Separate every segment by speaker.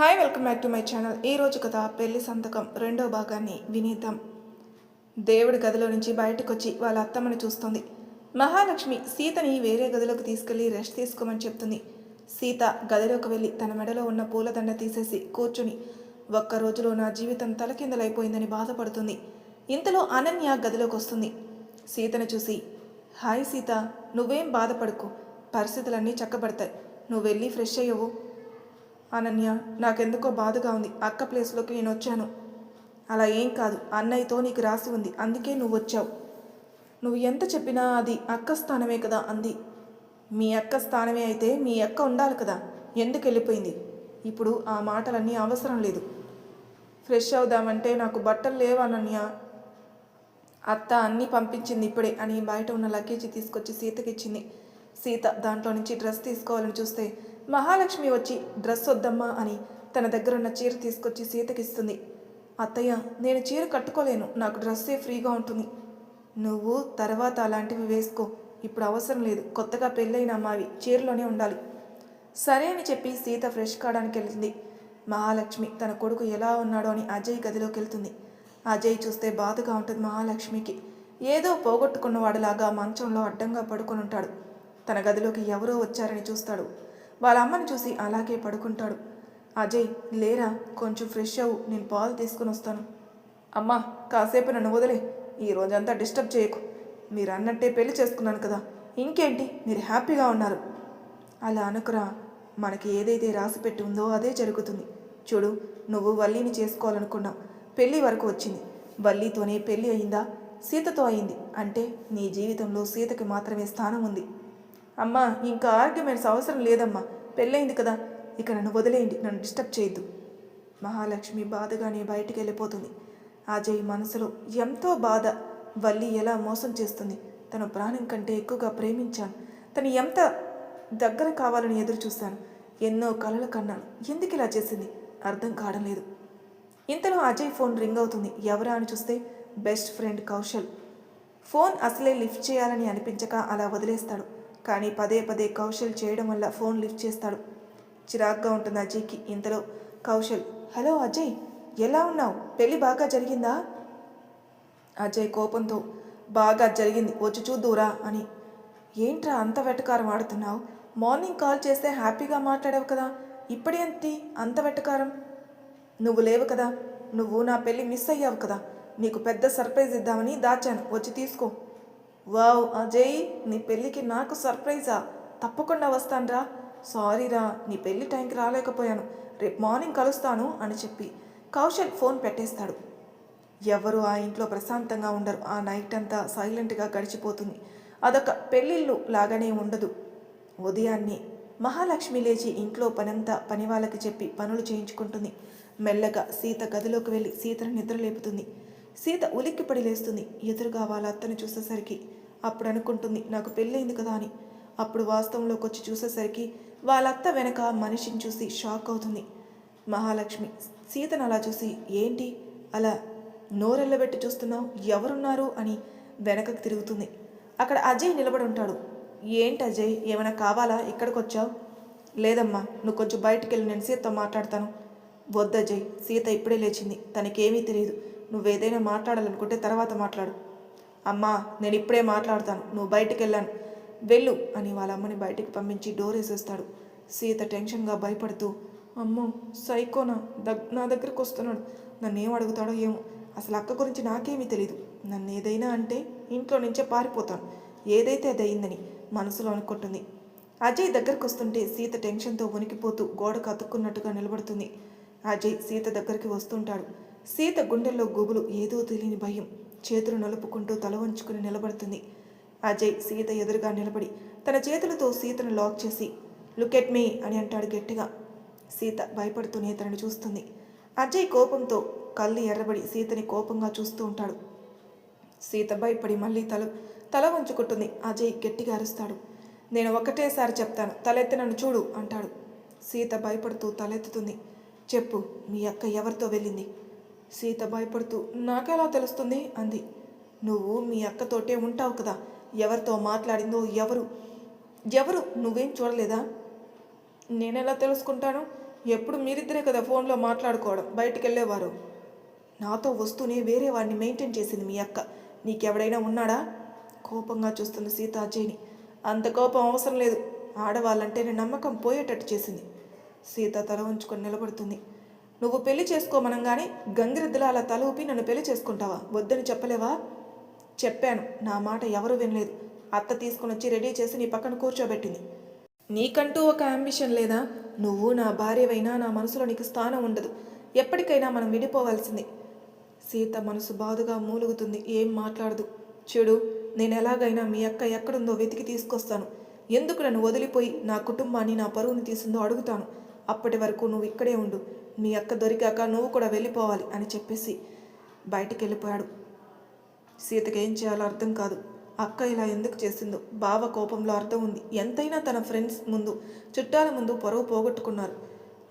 Speaker 1: Hi welcome back to my channel. ఈ కథ పెళ్ళి సంతకం రెండో భాగాన్ని వినీద్దాం. దేవుడి గదిలో నుంచి బయటకు వచ్చి వాళ్ళ అత్తమ్మని చూస్తుంది. మహాలక్ష్మి సీతని వేరే గదిలోకి తీసుకెళ్ళి రెస్ట్ తీసుకోమని చెప్తుంది. సీత గదిలోకి వెళ్ళి తన మెడలో ఉన్న పూలదండ తీసేసి కూర్చుని ఒక్క రోజులో నా జీవితం తలకిందలైపోయిందని బాధపడుతుంది. ఇంతలో అనన్య గదిలోకి వస్తుంది. సీతను చూసి హాయ్ సీత నువ్వేం బాధపడకు. పరిస్థితులన్నీ చక్కబడతాయి. నువ్వు వెళ్ళి ఫ్రెష్ అయ్యవు అనన్య నాకెందుకో బాధగా ఉంది. అక్క ప్లేస్లోకి నేను వచ్చాను అలా ఏం కాదు. అన్నయ్యతో నీకు రాసి ఉంది. అందుకే నువ్వు వచ్చావు నువ్వు ఎంత చెప్పినా అది అక్క స్థానమే కదా అంది. మీ అక్క స్థానమే అయితే మీ అక్క ఉండాలి కదా. ఎందుకు వెళ్ళిపోయింది? ఇప్పుడు ఆ మాటలన్నీ అవసరం లేదు. ఫ్రెష్ అవుదామంటే నాకు బట్టలు లేవు అనన్య. అత్త అన్నీ పంపించింది ఇప్పుడే అని బయట ఉన్న లగేజ్ తీసుకొచ్చి సీతకిచ్చింది. సీత దాంట్లో నుంచి డ్రెస్ తీసుకోవాలని చూస్తే మహాలక్ష్మి వచ్చి డ్రెస్ వద్దమ్మా అని తన దగ్గర ఉన్న చీర తీసుకొచ్చి సీతకిస్తుంది. అత్తయ్య నేను చీర కట్టుకోలేను. నాకు డ్రెస్సే ఫ్రీగా ఉంటుంది. నువ్వు తర్వాత అలాంటివి వేసుకో. ఇప్పుడు అవసరం లేదు. కొత్తగా పెళ్ళైన అమ్మావి చీరలోనే ఉండాలి. సరే అని చెప్పి సీత ఫ్రెష్ కావడానికి వెళ్తుంది. మహాలక్ష్మి తన కొడుకు ఎలా ఉన్నాడో అని అజయ్ గదిలోకి వెళ్తుంది. అజయ్ చూస్తే బాధగా ఉంటుంది మహాలక్ష్మికి. ఏదో పోగొట్టుకున్నవాడిలాగా మంచంలో అడ్డంగా పడుకొని ఉంటాడు. తన గదిలోకి ఎవరో వచ్చారని చూస్తాడు. వాళ్ళ అమ్మని చూసి అలాగే పడుకుంటాడు. అజయ్ లేరా కొంచెం ఫ్రెష్ అవ్వు నేను పాలు తీసుకుని వస్తాను. అమ్మా కాసేపు నన్ను వదిలే. ఈ రోజంతా డిస్టర్బ్ చేయకు. మీరు అన్నట్టే పెళ్ళి చేసుకున్నాను కదా. ఇంకేంటి? మీరు హ్యాపీగా ఉన్నారు. అలా అనుకురా. మనకి ఏదైతే రాసి పెట్టి ఉందో అదే జరుగుతుంది. చూడు నువ్వు వల్లీని చేసుకోవాలనుకున్నావు. పెళ్ళి వరకు వచ్చింది. వల్లీతోనే పెళ్ళి అయిందా? సీతతో అయింది. అంటే నీ జీవితంలో సీతకి మాత్రమే స్థానం ఉంది. అమ్మా ఇంకా ఆర్గ్యుమెంట్స్ అవసరం లేదమ్మా. పెళ్ళైంది కదా. ఇక నన్ను వదిలేయండి. నన్ను డిస్టర్బ్ చేయొద్దు. మహాలక్ష్మి బాధగానే బయటికి వెళ్ళిపోతుంది. అజయ్ మనసులో ఎంతో బాధ. వల్లి ఎలా మోసం చేస్తుంది? తన ప్రాణం కంటే ఎక్కువగా ప్రేమించాను. తను ఎంత దగ్గర కావాలని ఎదురు చూశాను. ఎన్నో కలలు కన్నాను. ఎందుకు ఇలా చేసింది? అర్థం కావడం లేదు. ఇంతలో అజయ్ ఫోన్ రింగ్ అవుతుంది. ఎవరా అని చూస్తే బెస్ట్ ఫ్రెండ్ కౌశల్. ఫోన్ అసలే లిఫ్ట్ చేయాలని అనిపించక అలా వదిలేస్తాడు. కానీ పదే పదే కౌశల్ చేయడం వల్ల ఫోన్ లిఫ్ట్ చేస్తాడు. చిరాగ్గా ఉంటుంది అజయ్కి. ఇంతలో కౌశల్ హలో అజయ్ ఎలా ఉన్నావు? పెళ్ళి బాగా జరిగిందా? అజయ్ కోపంతో బాగా జరిగింది. వచ్చి చూద్దురా అని. ఏంట్రా అంత వెటకారం ఆడుతున్నావు? మార్నింగ్ కాల్ చేస్తే హ్యాపీగా మాట్లాడావు కదా. ఇప్పుడేంటి అంత వెటకారం? నువ్వు లేవు కదా. నువ్వు నా పెళ్ళి మిస్ అయ్యావు కదా. నీకు పెద్ద సర్ప్రైజ్ ఇద్దామని దాచాను. వచ్చి తీసుకో. వావ్ అజయ్ నీ పెళ్ళికి నాకు సర్ప్రైజా? తప్పకుండా వస్తానురా. సారీరా నీ పెళ్ళి టైంకి రాలేకపోయాను. రేపు మార్నింగ్ కలుస్తాను అని చెప్పి కౌశల్ ఫోన్ పెట్టేస్తాడు. ఎవరు ఆ ఇంట్లో ప్రశాంతంగా ఉండరు. ఆ నైట్ అంతా సైలెంట్గా గడిచిపోతుంది. అదొక పెళ్ళిళ్ళు లాగానే ఉండదు. ఉదయాన్నే మహాలక్ష్మి లేచి ఇంట్లో పనంతా పని వాళ్ళకి చెప్పి పనులు చేయించుకుంటుంది. మెల్లగా సీత గదిలోకి వెళ్ళి సీతను నిద్రలేపుతుంది. సీత ఉలిక్కిపడి లేస్తుంది. ఎదురుగా వాళ్ళ అత్తను చూసేసరికి అప్పుడు అనుకుంటుంది నాకు పెళ్ళైంది కదా అని. అప్పుడు వాస్తవంలోకి వచ్చి చూసేసరికి వాళ్ళ అత్త వెనక మనిషిని చూసి షాక్ అవుతుంది. మహాలక్ష్మి సీతను అలా చూసి ఏంటి? అలా నోరెళ్ళబెట్టి చూస్తున్నావు? ఎవరున్నారు? అని వెనకకు తిరుగుతుంది. అక్కడ అజయ్ నిలబడి ఉంటాడు. ఏంటి అజయ్ ఏమైనా కావాలా? ఇక్కడికి వచ్చావు లేదమ్మా నువ్వు కొంచెం బయటికి వెళ్ళి నేను సీతతో మాట్లాడతాను. వద్దు అజయ్ సీత ఇప్పుడే లేచింది. తనకేమీ తెలియదు నువ్వేదైనా మాట్లాడాలనుకుంటే తర్వాత మాట్లాడు. అమ్మా నేను ఇప్పుడే మాట్లాడతాను. నువ్వు బయటికి వెళ్ళాను వెళ్ళు అని వాళ్ళ అమ్మని బయటికి పంపించి డోర్ వేసేస్తాడు. సీత టెన్షన్గా భయపడుతూ అమ్మో సైకోనా? దగ్ నా దగ్గరకు వస్తున్నాడు. నన్ను ఏం అడుగుతాడో ఏమో. అసలు అక్క గురించి నాకేమీ తెలియదు నన్ను ఏదైనా అంటే ఇంట్లో నుంచే పారిపోతాను. ఏదైతే అది అయిందని మనసులో అనుకుంటుంది. అజయ్ దగ్గరకు వస్తుంటే సీత టెన్షన్తో వణికిపోతూ గోడకు అతుక్కున్నట్టుగా నిలబడుతుంది. అజయ్ సీత దగ్గరికి వస్తుంటాడు. సీత గుండెల్లో గుబులు ఏదో తెలియని భయం. చేతులు నలుపుకుంటూ తల వంచుకుని నిలబడుతుంది. అజయ్ సీత ఎదురుగా నిలబడి తన చేతులతో సీతను లాక్ చేసి లుక్ ఎట్ మీ అని అంటాడు గట్టిగా. సీత భయపడుతూనే తనను చూస్తుంది. అజయ్ కోపంతో కళ్ళు ఎర్రబడి సీతని కోపంగా చూస్తూ ఉంటాడు. సీత భయపడి మళ్ళీ తల తల వంచుకుంటుంది. అజయ్ గట్టిగా అరుస్తాడు. నేను ఒకటేసారి చెప్తాను. తలెత్తి నన్ను చూడు అంటాడు. సీత భయపడుతూ తలెత్తుతుంది. చెప్పు మీ అక్క ఎవరితో వెళ్ళింది? సీత భయపడుతూ నాకెలా తెలుస్తుంది? అంది. నువ్వు మీ అక్కతోటే ఉంటావు కదా. ఎవరితో మాట్లాడిందో ఎవరు? ఎవరు? నువ్వేం చూడలేదా? నేనెలా తెలుసుకుంటాను? ఎప్పుడు మీరిద్దరే కదా ఫోన్లో మాట్లాడుకోవడం బయటికి వెళ్ళేవారు నాతో వస్తూనే వేరే వాడిని మెయింటైన్ చేసింది మీ అక్క. నీకెవడైనా ఉన్నాడా? కోపంగా చూస్తుంది సీత అజయ్ని. అంత కోపం అవసరం లేదు. ఆడవాళ్ళంటేనే నమ్మకం పోయేటట్టు చేసింది. సీత తల ఉంచుకొని నిలబడుతుంది. నువ్వు పెళ్ళి చేసుకోమనంగానే గంగిరెద్దులా అలా తలూపి నన్ను పెళ్ళి చేసుకుంటావా? వద్దని చెప్పలేవా? చెప్పాను. నా మాట ఎవరు వినలేదు. అత్త తీసుకుని వచ్చి రెడీ చేసి నీ పక్కన కూర్చోబెట్టింది. నీకంటూ ఒక అంబిషన్ లేదా? నువ్వు నా భార్యవైనా నా మనసులో నీకు స్థానం ఉండదు. ఎప్పటికైనా మనం విడిపోవాల్సిందే. సీత మనసు బాధగా మూలుగుతుంది. ఏం మాట్లాడదు. చూడు నేను ఎలాగైనా మీ అక్క ఎక్కడుందో వెతికి తీసుకొస్తాను. ఎందుకు నన్ను వదిలిపోయి నా కుటుంబాన్ని నా పరువుని తీసిందో అడుగుతాను. అప్పటి వరకు నువ్వు ఇక్కడే ఉండు. మీ అక్క దొరికాక నువ్వు కూడా వెళ్ళిపోవాలి అని చెప్పేసి బయటికి వెళ్ళిపోయాడు సీతకి ఏం చేయాలో అర్థం కాదు. అక్క ఇలా ఎందుకు చేసిందో బావ కోపంలో అర్థం ఉంది. ఎంతైనా తన ఫ్రెండ్స్ ముందు చుట్టాల ముందు పొరవు పోగొట్టుకున్నారు.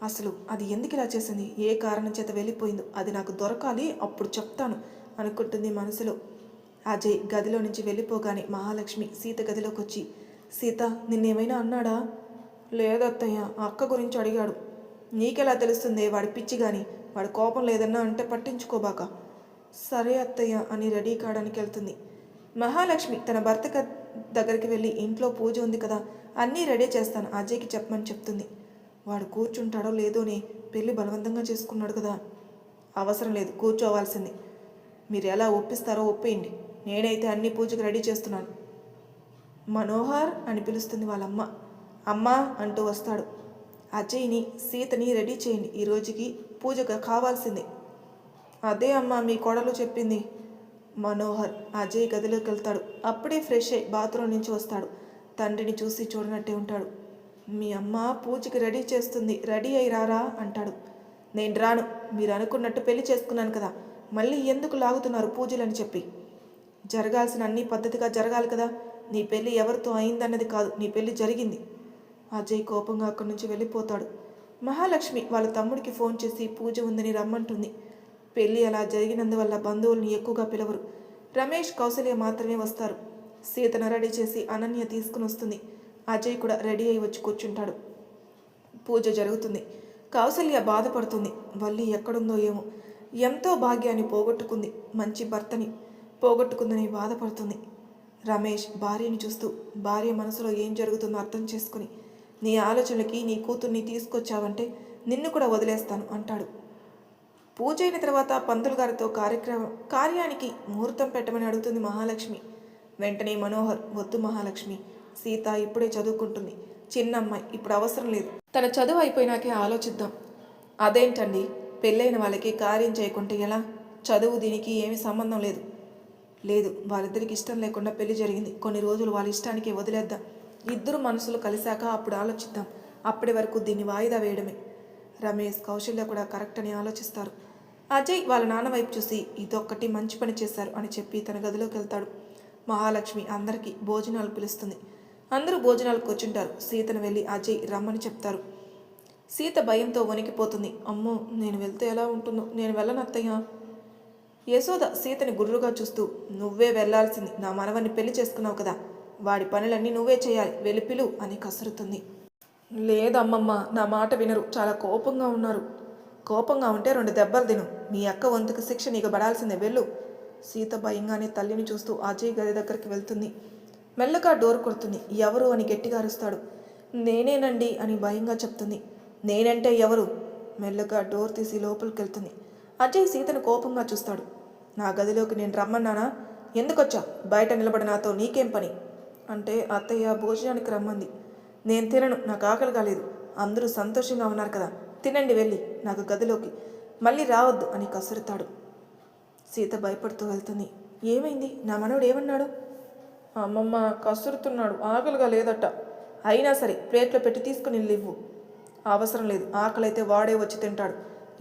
Speaker 1: అసలు అది ఎందుకు ఇలా చేసింది? ఏ కారణం చేత వెళ్ళిపోయిందో? అది నాకు దొరకాలి అప్పుడు చెప్తాను అనుకుంటుంది మనసులో. అజయ్ గదిలో నుంచి వెళ్ళిపోగానే మహాలక్ష్మి సీత గదిలోకి వచ్చి సీత నిన్నేమైనా అన్నాడా? లేదత్తయ్య అక్క గురించి అడిగాడు. నీకెలా తెలుస్తుంది? వాడి పిచ్చి కానీ వాడి కోపం లేదన్నా అంటే పట్టించుకోబాక. సరే అత్తయ్య అని రెడీ కావడానికి వెళ్తుంది. మహాలక్ష్మి తన భర్త దగ్గరికి వెళ్ళి ఇంట్లో పూజ ఉంది కదా అన్నీ రెడీ చేస్తాను అజయ్కి చెప్పమని చెప్తుంది. వాడు కూర్చుంటాడో లేదోనే పెళ్ళి బలవంతంగా చేసుకున్నాడు కదా. అవసరం లేదు కూర్చోవాల్సింది. మీరు ఎలా ఒప్పిస్తారో ఒప్పేయండి. నేనైతే అన్ని పూజకు రెడీ చేస్తున్నాను. మనోహర్ అని పిలుస్తుంది వాళ్ళమ్మ. అమ్మ అంటూ వస్తాడు. అజయ్ని సీతని రెడీ చేయండి. ఈ రోజుకి పూజగా కావాల్సింది. అదే అమ్మ మీ కోడలు చెప్పింది. మనోహర్ అజయ్ గదిలోకి వెళ్తాడు. అప్పుడే ఫ్రెష్ అయ్యి బాత్రూమ్ నుంచి వస్తాడు. తండ్రిని చూసి చూడనట్టే ఉంటాడు. మీ అమ్మ పూజకి రెడీ చేస్తుంది. రెడీ అయి రారా? అంటాడు. నేను రాను. మీరు అనుకున్నట్టు పెళ్ళి చేసుకున్నాను కదా. మళ్ళీ ఎందుకు లాగుతున్నారు పూజలని చెప్పి? జరగాల్సిన అన్ని పద్ధతిగా జరగాలి కదా. నీ పెళ్ళి ఎవరితో అయిందన్నది కాదు. నీ పెళ్ళి జరిగింది. అజయ్ కోపంగా అక్కడి నుంచి వెళ్ళిపోతాడు. మహాలక్ష్మి వాళ్ళ తమ్ముడికి ఫోన్ చేసి పూజ ఉందని రమ్మంటుంది. పెళ్ళి అలా జరిగినందువల్ల బంధువుల్ని ఎక్కువగా పిలవరు. రమేష్ కౌసల్య మాత్రమే వస్తారు. సీతను రెడీ చేసి అనన్య తీసుకుని వస్తుంది. అజయ్ కూడా రెడీ అయి వచ్చి కూర్చుంటాడు. పూజ జరుగుతుంది. కౌసల్య బాధపడుతుంది. వల్లి ఎక్కడుందో ఏమో. ఎంతో భాగ్యాన్ని పోగొట్టుకుంది. మంచి భర్తని పోగొట్టుకుందని బాధపడుతుంది. రమేష్ భార్యని చూస్తూ భార్య మనసులో ఏం జరుగుతుందో అర్థం చేసుకుని నీ ఆలోచనలకి నీ కూతుర్ని తీసుకొచ్చావంటే నిన్ను కూడా వదిలేస్తాను అంటాడు. పూజ అయిన తర్వాత పంతులు గారితో కార్యక్రమం కార్యానికి ముహూర్తం పెట్టమని అడుగుతుంది మహాలక్ష్మి. వెంటనే మనోహర్ వద్దు మహాలక్ష్మి సీత ఇప్పుడే చదువుకుంటుంది. చిన్న అమ్మాయి ఇప్పుడు అవసరం లేదు. తన చదువు అయిపోయినాకే ఆలోచిద్దాం. అదేంటండి? పెళ్ళైన వాళ్ళకి కార్యం చేయకుంటే ఎలా? చదువు దీనికి ఏమి సంబంధం లేదు. లేదు వాళ్ళిద్దరికి ఇష్టం లేకుండా పెళ్ళి జరిగింది. కొన్ని రోజులు వాళ్ళ ఇష్టానికి వదిలేద్దాం. ఇద్దరు మనసులు కలిశాక అప్పుడు ఆలోచిద్దాం. అప్పటి వరకు దీన్ని వాయిదా వేయడమే. రమేష్ కౌశల్య కూడా కరెక్ట్ అని ఆలోచిస్తారు. అజయ్ వాళ్ళ నాన్న వైపు చూసి ఇదొక్కటి మంచి పని చేశారు అని చెప్పి తన గదిలోకి వెళ్తాడు. మహాలక్ష్మి అందరికీ భోజనాలు పిలుస్తుంది. అందరూ భోజనాలు కూర్చుంటారు. సీతను వెళ్ళి అజయ్ రమ్మని చెప్తారు. సీత భయంతో వణికిపోతుంది. అమ్మో నేను వెళ్తే ఎలా ఉంటుందో? నేను వెళ్ళను యశోద సీతని గుర్రుగా చూస్తూ నువ్వే వెళ్ళాల్సింది. నా మనవని పెళ్ళి చేసుకున్నావు కదా. వాడి పనులన్నీ నువ్వే చేయాలి. వెలిపిలు అని కసురుతుంది. లేదమ్మమ్మ నా మాట వినరు. చాలా కోపంగా ఉన్నారు. కోపంగా ఉంటే రెండు దెబ్బలు తిను. మీ అక్క వంతుకు శిక్ష నీకు పడాల్సిందే. వెళ్ళు. సీత భయంగానే తల్లిని చూస్తూ అజయ్ గది దగ్గరికి వెళ్తుంది. మెల్లగా డోర్ కొడుతుంది. ఎవరు అని గట్టిగా అరుస్తాడు. నేనేనండి అని భయంగా చెప్తుంది. నేనంటే ఎవరు? మెల్లగా డోర్ తీసి లోపలికి వెళ్తుంది అజయ్ సీతను కోపంగా చూస్తాడు. నా గదిలోకి నేను రమ్మన్నానా? ఎందుకొచ్చా? బయట నిలబడి నాతో నీకేం పని? అంటే అత్తయ్య భోజనానికి రమ్మంది. నేను తినను నాకు ఆకలి కాలేదు. అందరూ సంతోషంగా ఉన్నారు కదా. తినండి వెళ్ళి నాకు గదిలోకి. మళ్ళీ రావద్దు అని కసురుతాడు సీత భయపడుతూ వెళ్తుంది. ఏమైంది? నా మనవడు ఏమన్నాడు? అమ్మమ్మ కసురుతున్నాడు ఆకలిగా లేదట. అయినా సరే ప్లేట్లో పెట్టి తీసుకుని ఇవ్వు. అవసరం లేదు ఆకలైతే వాడే వచ్చి తింటాడు.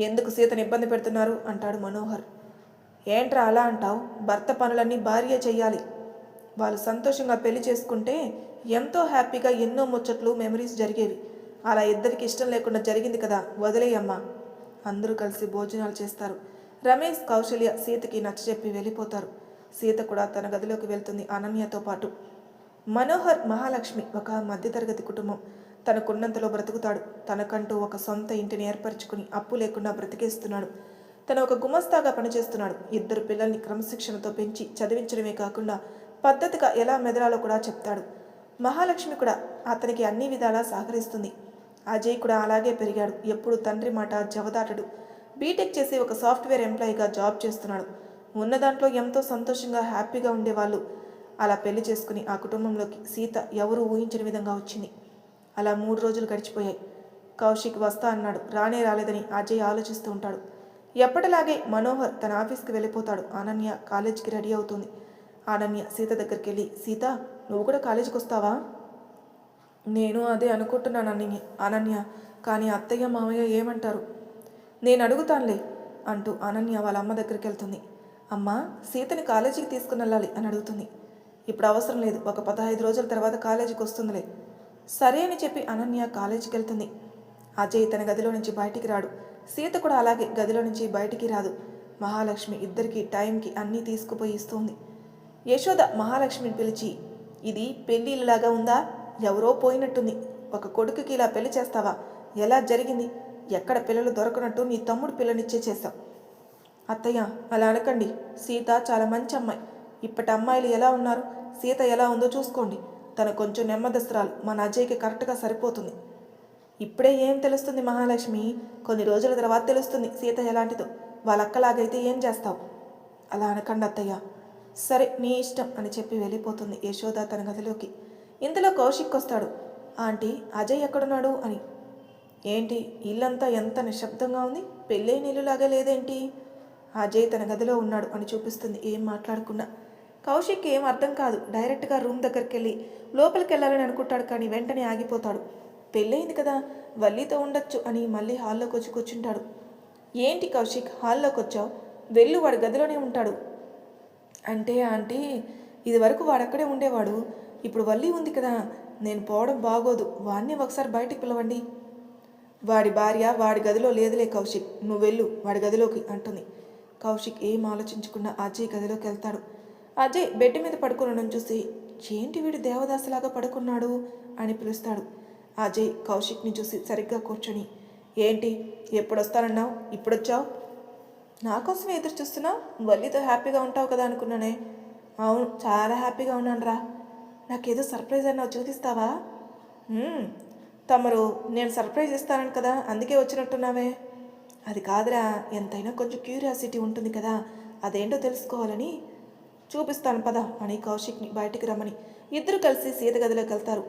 Speaker 1: ఎందుకు సీతను ఇబ్బంది పెడుతున్నారు? అంటాడు మనోహర్. ఏంట్రా అలా అంటావు? భర్త పనులన్నీ భార్య చెయ్యాలి. వాళ్ళు సంతోషంగా పెళ్ళి చేసుకుంటే ఎంతో హ్యాపీగా ఎన్నో ముచ్చట్లు మెమరీస్ జరిగేవి. అలా ఇద్దరికి ఇష్టం లేకుండా జరిగింది కదా వదిలేయమ్మా అందరూ కలిసి భోజనాలు చేస్తారు. రమేష్ కౌశల్య సీతకి నచ్చజెప్పి వెళ్ళిపోతారు. సీత కూడా తన గదిలోకి వెళ్తుంది అనన్యతో పాటు. మనోహర్ మహాలక్ష్మి ఒక మధ్యతరగతి కుటుంబం. తనకున్నంతలో బ్రతుకుతాడు. తనకంటూ ఒక సొంత ఇంటిని ఏర్పరచుకుని అప్పు లేకుండా బ్రతికేస్తున్నాడు. తను ఒక గుమస్తాగా పనిచేస్తున్నాడు. ఇద్దరు పిల్లల్ని క్రమశిక్షణతో పెంచి చదివించడమే కాకుండా పద్ధతిగా ఎలా మెదలాలో కూడా చెప్తాడు. మహాలక్ష్మి కూడా అతనికి అన్ని విధాలా సహకరిస్తుంది. అజయ్ కూడా అలాగే పెరిగాడు. ఎప్పుడు తండ్రి మాట జవదాటడు. బీటెక్ చేసి ఒక సాఫ్ట్వేర్ ఎంప్లాయీగా జాబ్ చేస్తున్నాడు. ఉన్న దాంట్లో ఎంతో సంతోషంగా హ్యాపీగా ఉండేవాళ్ళు. అలా పెళ్ళి చేసుకుని ఆ కుటుంబంలోకి సీత ఎవరు ఊహించిన విధంగా వచ్చింది. అలా మూడు రోజులు గడిచిపోయాయి. కౌశిక్ వస్తా అన్నాడు. రానే రాలేదని అజయ్ ఆలోచిస్తూ ఉంటాడు. ఎప్పటిలాగే మనోహర్ తన ఆఫీస్కి వెళ్ళిపోతాడు. అనన్య కాలేజీకి రెడీ అవుతుంది. అనన్య సీత దగ్గరికి వెళ్ళి సీత నువ్వు కూడా కాలేజీకి వస్తావా నేను అదే అనుకుంటున్నాను అనన్య అనన్య కానీ అత్తయ్య మామయ్య ఏమంటారు? నేను అడుగుతానులే అంటూ అనన్య వాళ్ళ అమ్మ దగ్గరికి వెళ్తుంది అమ్మ సీతని కాలేజీకి తీసుకుని వెళ్ళాలి అని అడుగుతుంది. ఇప్పుడు అవసరం లేదు ఒక పదహైదు రోజుల తర్వాత కాలేజీకి వస్తుందిలే సరే అని చెప్పి అనన్య కాలేజీకి వెళ్తుంది అజయ్ తన గదిలో నుంచి బయటికి రాడు. సీత కూడా అలాగే గదిలో నుంచి బయటికి రాదు. మహాలక్ష్మి ఇద్దరికి టైంకి అన్నీ తీసుకుపోయి ఇస్తుంది. యశోద మహాలక్ష్మిని పిలిచి ఇది పెళ్ళిళ్ళలాగా ఉందా? ఎవరో పోయినట్టుంది. ఒక కొడుకుకి ఇలా పెళ్ళి చేస్తావా? ఎలా జరిగింది? ఎక్కడ పిల్లలు దొరకనట్టు నీ తమ్ముడు పిల్లనిచ్చే చేశావు. అత్తయ్య అలా అనకండి. సీత చాలా మంచి అమ్మాయి. ఇప్పటి అమ్మాయిలు ఎలా ఉన్నారు? సీత ఎలా ఉందో చూసుకోండి. తన కొంచెం నెమ్మదస్త్రాలు. మన అజయ్కి కరెక్ట్గా సరిపోతుంది. ఇప్పుడే ఏం తెలుస్తుంది మహాలక్ష్మి? కొన్ని రోజుల తర్వాత తెలుస్తుంది సీత ఎలాంటిదో. వాళ్ళ అక్కలాగైతే ఏం చేస్తావు? అలా అనకండి అత్తయ్య. సరే నీ ఇష్టం అని చెప్పి వెళ్ళిపోతుంది యశోద తన గదిలోకి. ఇంతలో కౌశిక్ వస్తాడు. ఆంటీ అజయ్ ఎక్కడున్నాడు అని. ఏంటి ఇల్లంతా ఎంత నిశ్శబ్దంగా ఉంది? పెళ్ళైన ఇల్లులాగా లేదేంటి? అజయ్ తన గదిలో ఉన్నాడు అని చూపిస్తుంది ఏం మాట్లాడుకున్నా కౌశిక్ ఏం అర్థం కాదు. డైరెక్ట్గా రూమ్ దగ్గరికి వెళ్ళి లోపలికి వెళ్ళాలని అనుకుంటాడు కానీ వెంటనే ఆగిపోతాడు. పెళ్ళయింది కదా వల్లితో ఉండొచ్చు అని మళ్ళీ హాల్లోకి వచ్చి కూర్చుంటాడు. ఏంటి కౌశిక్ హాల్లోకి వచ్చావు వెళ్ళు వాడు గదిలోనే ఉంటాడు. అంటే ఆంటీ ఇదివరకు వాడక్కడే ఉండేవాడు. ఇప్పుడు వల్లి ఉంది కదా నేను పోవడం బాగోదు. వాడిని ఒకసారి బయటికి పిలవండి. వాడి భార్య వాడి గదిలో లేదులే కౌశిక్. నువ్వు వెళ్ళు వాడి గదిలోకి అంటుంది. కౌశిక్ ఏం ఆలోచించకుండా అజయ్ గదిలోకి వెళ్తాడు. అజయ్ బెడ్ మీద పడుకునడం చూసి ఏంటి వీడు దేవదాసులాగా పడుకున్నాడు? అని పిలుస్తాడు. అజయ్ కౌశిక్ని చూసి సరిగ్గా కూర్చొని ఏంటి ఎప్పుడొస్తానన్నావు? ఇప్పుడొచ్చావు? నా కోసం ఎదురు చూస్తున్నావు వల్లితో హ్యాపీగా ఉంటావు కదా అనుకున్నానే. అవును చాలా హ్యాపీగా ఉన్నాను రా నాకేదో సర్ప్రైజ్ అన్నావు చూపిస్తావా? తమరు నేను సర్ప్రైజ్ ఇస్తానని కదా అందుకే వచ్చినట్టున్నావే. అది కాదురా ఎంతైనా కొంచెం క్యూరియాసిటీ ఉంటుంది కదా అదేంటో తెలుసుకోవాలని. చూపిస్తాను పద అని కౌశిక్ని బయటికి రమ్మని. ఇద్దరు కలిసి సీత గదిలోకి వెళ్తారు.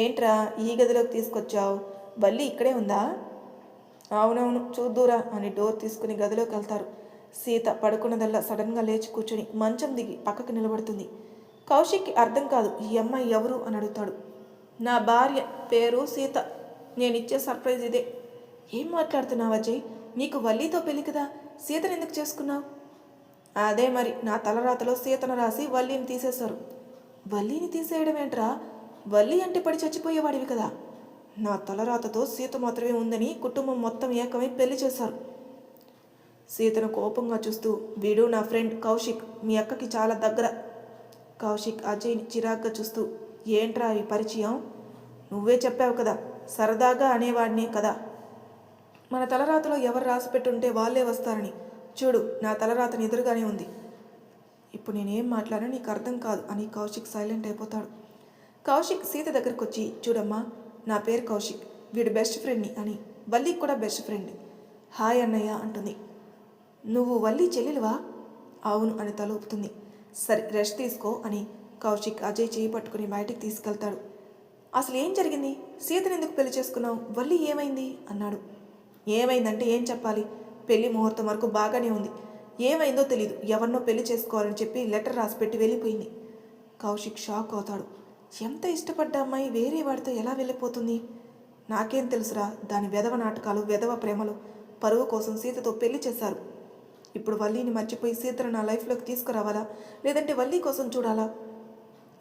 Speaker 1: ఏంట్రా ఈ గదిలోకి తీసుకొచ్చావు? బల్లి ఇక్కడే ఉందా? అవునవును చూద్దురా అని డోర్ తీసుకుని గదిలోకి వెళ్తారు. సీత పడుకున్నదల్లా సడన్గా లేచి కూర్చుని మంచం దిగి పక్కకు నిలబడుతుంది. కౌశిక్కి అర్థం కాదు ఈ అమ్మాయి ఎవరు అని అడుగుతాడు. నా భార్య పేరు సీత. నేను ఇచ్చే సర్ప్రైజ్ ఇదే. ఏం మాట్లాడుతున్నావు అజయ్ నీకు వల్లీతో పెళ్ళి కదా? సీతను ఎందుకు చేసుకున్నావు? అదే మరి నా తలరాతలో సీతను రాసి వల్లీని తీసేశారు. వల్లీని తీసేయడం ఏంట్రా వల్లి అంటే పడి చచ్చిపోయేవాడివి కదా. నా తలరాతతో సీత మాత్రమే ఉందని కుటుంబం మొత్తం ఏకమై పెళ్ళి చేశారు. సీతను కోపంగా చూస్తూ వీడు నా ఫ్రెండ్ కౌశిక్ మీ అక్కకి చాలా దగ్గర. కౌశిక్ అజయ్ని చిరాగ్గా చూస్తూ ఏంట్రా ఈ పరిచయం? నువ్వే చెప్పావు కదా సరదాగా అనేవాడినే కదా. మన తలరాతలో ఎవరు రాసి పెట్టుంటే వాళ్ళే వస్తారని. చూడు నా తలరాతని ఎదురుగానే ఉంది. ఇప్పుడు నేనేం మాట్లాడినా నీకు అర్థం కాదు అని కౌశిక్ సైలెంట్ అయిపోతాడు. కౌశిక్ సీత దగ్గరకు వచ్చి చూడమ్మా నా పేరు కౌశిక్. వీడు బెస్ట్ ఫ్రెండ్ని అని వల్లికి కూడా బెస్ట్ ఫ్రెండ్ హాయ్ అన్నయ్య అంటుంది. నువ్వు వల్లి చెల్లెలువా? అవును అని తల ఊపుతుంది. సరే రెస్ట్ తీసుకో అని కౌశిక్ అజయ్ చేయి పట్టుకుని బయటికి తీసుకెళ్తాడు. అసలు ఏం జరిగింది? సీతను ఎందుకు పెళ్ళి చేసుకున్నావు? వల్లి ఏమైంది? అన్నాడు. ఏమైందంటే ఏం చెప్పాలి? పెళ్ళి ముహూర్తం వరకు బాగానే ఉంది. ఏమైందో తెలీదు. ఎవరినో పెళ్ళి చేసుకోవాలని చెప్పి లెటర్ రాసి పెట్టి వెళ్ళిపోయింది. కౌశిక్ షాక్ అవుతాడు. ఎంత ఇష్టపడ్డ అమ్మాయి వేరే వాడితో ఎలా వెళ్ళిపోతుంది? నాకేం తెలుసురా దాని వెధవ నాటకాలు వెధవ ప్రేమలు పరువు కోసం సీతతో పెళ్ళి చేశారు. ఇప్పుడు వల్లీని మర్చిపోయి సీతను నా లైఫ్లోకి తీసుకురావాలా? లేదంటే వల్లీ కోసం చూడాలా?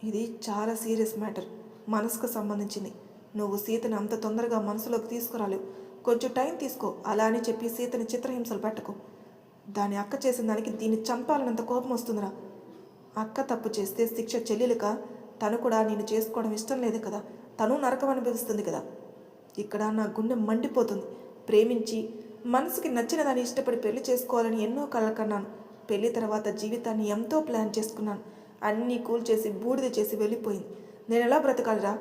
Speaker 1: ఇది చాలా సీరియస్ మ్యాటర్ మనసుకు సంబంధించింది. నువ్వు సీతను అంత తొందరగా మనసులోకి తీసుకురాలేవు. కొంచెం టైం తీసుకో అలా అని చెప్పి సీతని చిత్రహింసలు పెట్టకు. దాని అక్క చేసిన దానికి దీన్ని చంపాలన్నంత కోపం వస్తుందిరా. అక్క తప్పు చేస్తే శిక్ష చెల్లెలుగా తను కూడా నేను చేసుకోవడం ఇష్టం లేదు కదా. తను నరకం అనిపిస్తుంది కదా. ఇక్కడ నా గుండె మండిపోతుంది. ప్రేమించి మనసుకి నచ్చిన దాన్ని ఇష్టపడి పెళ్ళి చేసుకోవాలని ఎన్నో కళ్ళ కన్నాను. పెళ్ళి తర్వాత జీవితాన్ని ఎంతో ప్లాన్ చేసుకున్నాను. అన్నీ కూల్ చేసి బూడిద చేసి వెళ్ళిపోయింది. నేను ఎలా బ్రతకాలిరా?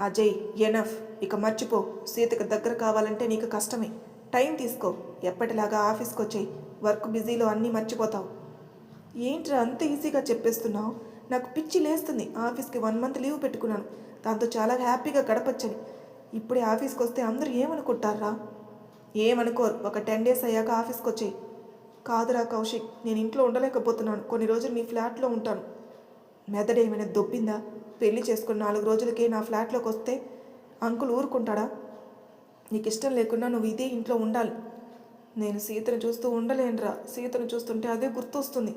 Speaker 1: అజయ్ ఎనఫ్ ఇక మర్చిపో. సీతకు దగ్గర కావాలంటే నీకు కష్టమే. టైం తీసుకో. ఎప్పటిలాగా ఆఫీస్కి వచ్చాయి వర్క్ బిజీలో అన్నీ మర్చిపోతావు. ఏంట్రా అంత ఈజీగా చెప్పేస్తున్నావు? నాకు పిచ్చి లేస్తుంది. ఆఫీస్కి వన్ మంత్ లీవ్ పెట్టుకున్నాను. దాంతో చాలా హ్యాపీగా గడపచ్చని. ఇప్పుడే ఆఫీస్కి వస్తే అందరూ ఏమనుకుంటారా? ఏమనుకోరు. ఒక టెన్ డేస్ అయ్యాక ఆఫీస్కి వచ్చేయి కాదురా కౌశిక్ నేను ఇంట్లో ఉండలేకపోతున్నాను. కొన్ని రోజులు మీ ఫ్లాట్లో ఉంటాను. మెదడు ఏమైనా దొబ్బిందా? పెళ్ళి చేసుకుని నాలుగు రోజులకే నా ఫ్లాట్లోకి వస్తే అంకుల్ ఊరుకుంటాడా? నీకు ఇష్టం లేకుండా నువ్వు ఇదే ఇంట్లో ఉండాలి. నేను సీతను చూస్తూ ఉండలేనురా. సీతను చూస్తుంటే అదే గుర్తొస్తుంది.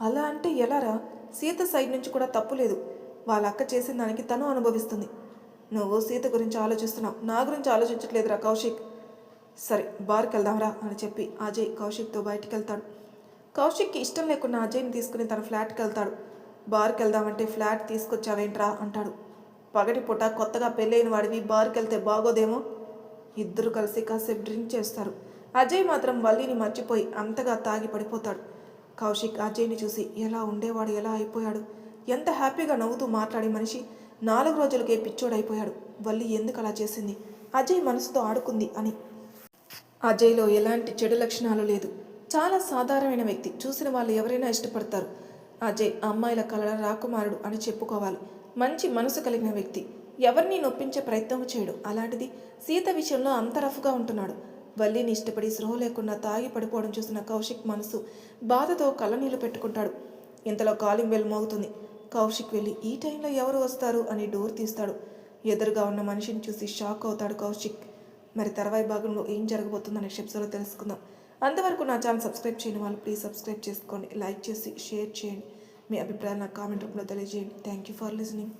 Speaker 1: అలా అంటే ఎలారా? సీత సైడ్ నుంచి కూడా తప్పు లేదు. వాళ్ళ అక్క చేసిన దానికి తను అనుభవిస్తుంది. నువ్వు సీత గురించి ఆలోచిస్తున్నావు. నా గురించి ఆలోచించట్లేదురా కౌశిక్. సరే బార్కి వెళ్దాంరా అని చెప్పి అజయ్ కౌశిక్తో బయటికి వెళ్తాడు కౌశిక్కి ఇష్టం లేకుండా అజయ్ని తీసుకుని తన ఫ్లాట్కి వెళ్తాడు. బార్కి వెళ్దామంటే ఫ్లాట్ తీసుకొచ్చావేంట్రా అంటాడు. పగటి పూట కొత్తగా పెళ్ళైన వాడివి బార్కి వెళ్తే బాగోదేమో? ఇద్దరు కలిసి కాసేపు డ్రింక్ చేస్తారు. అజయ్ మాత్రం వల్లిని మర్చిపోయి అంతగా తాగి పడిపోతాడు. కౌశిక్ అజయ్ని చూసి ఎలా ఉండేవాడు ఎలా అయిపోయాడు? ఎంత హ్యాపీగా నవ్వుతూ మాట్లాడే మనిషి నాలుగు రోజులకే పిచ్చోడైపోయాడు. వల్లి ఎందుకు అలా చేసింది? అజయ్ మనసుతో ఆడుకుంది అని. అజయ్లో ఎలాంటి చెడు లక్షణాలు లేదు. చాలా సాధారణమైన వ్యక్తి. చూసిన వాళ్ళు ఎవరైనా ఇష్టపడతారు. అజయ్ అమ్మాయిల కలడ రాకుమారుడు అని చెప్పుకోవాలి. మంచి మనసు కలిగిన వ్యక్తి. ఎవరిని నొప్పించే ప్రయత్నం చేయడు. అలాంటిది సీత విషయంలో అంత రఫ్గా ఉంటున్నాడు. వల్లిని ఇష్టపడి స్రోహ లేకుండా తాగి పడిపోవడం చూసిన కౌశిక్ మనసు బాధతో కళ్ళనీళ్ళు పెట్టుకుంటాడు. ఇంతలో కాలింగ్ బెల్ మోగుతుంది. కౌశిక్ వెళ్ళి ఈ టైంలో ఎవరు వస్తారు? అని డోర్ తీస్తాడు. ఎదురుగా ఉన్న మనిషిని చూసి షాక్ అవుతాడు కౌశిక్. మరి తర్వాయి భాగంలో ఏం జరగబోతుందనే నెక్స్ట్ తెలుసుకుందాం. అంతవరకు నా ఛానల్ సబ్స్క్రైబ్ చేయని వాళ్ళు ప్లీజ్ సబ్స్క్రైబ్ చేసుకోండి. లైక్ చేసి షేర్ చేయండి. మీ అభిప్రాయాలు నాకు కామెంట్ రూపంలో తెలియజేయండి. Thank you for listening.